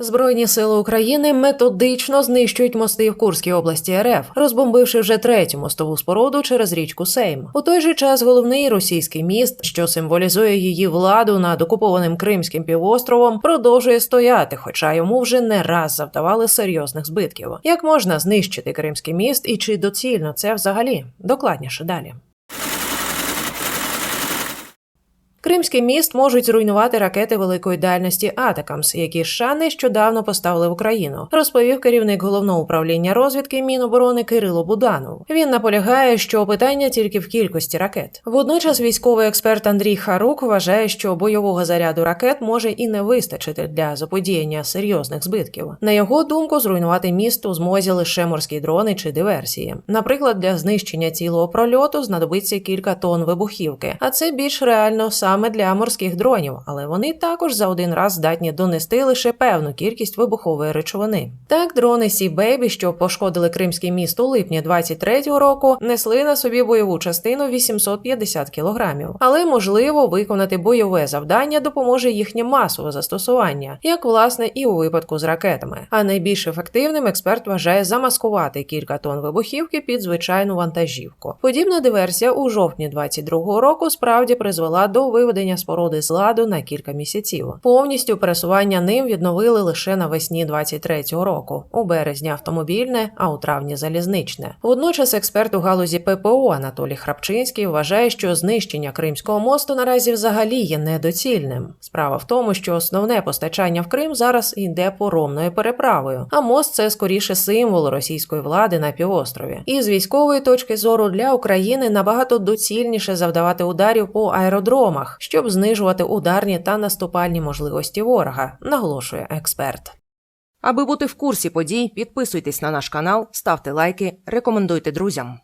Збройні сили України методично знищують мости в Курській області РФ, розбомбивши вже третю мостову споруду через річку Сейм. У той же час головний російський міст, що символізує її владу над окупованим Кримським півостровом, продовжує стояти, хоча йому вже не раз завдавали серйозних збитків. Як можна знищити Кримський міст і чи доцільно це взагалі? Докладніше далі. Кримський міст можуть зруйнувати ракети великої дальності Атакамс, які США нещодавно поставили в Україну, розповів керівник головного управління розвідки Міноборони Кирило Буданов. Він наполягає, що питання тільки в кількості ракет. Водночас військовий експерт Андрій Харук вважає, що бойового заряду ракет може і не вистачити для заподіяння серйозних збитків. На його думку, зруйнувати міст у змозі лише морські дрони чи диверсії. Наприклад, для знищення цілого прольоту знадобиться кілька тонн вибухівки, а це більш реально саме для морських дронів, але вони також за один раз здатні донести лише певну кількість вибухової речовини. Так, дрони Sea Baby, що пошкодили Кримський міст у липні 23-го року, несли на собі бойову частину 850 кілограмів. Але можливо виконати бойове завдання допоможе їхнє масове застосування, як власне і у випадку з ракетами. А найбільш ефективним експерт вважає замаскувати кілька тонн вибухівки під звичайну вантажівку. Подібна диверсія у жовтні 22-го року справді призвела до виведення споруди з ладу на кілька місяців. Повністю пересування ним відновили лише навесні 23-го року. У березні автомобільне, а у травні залізничне. Водночас експерт у галузі ППО Анатолій Храпчинський вважає, що знищення Кримського мосту наразі взагалі є недоцільним. Справа в тому, що основне постачання в Крим зараз йде поромною переправою, а мост це скоріше символ російської влади на півострові. І з військової точки зору для України набагато доцільніше завдавати ударів по аеродромах, щоб знижувати ударні та наступальні можливості ворога, наголошує експерт. Аби бути в курсі подій, підписуйтесь на наш канал, ставте лайки, рекомендуйте друзям.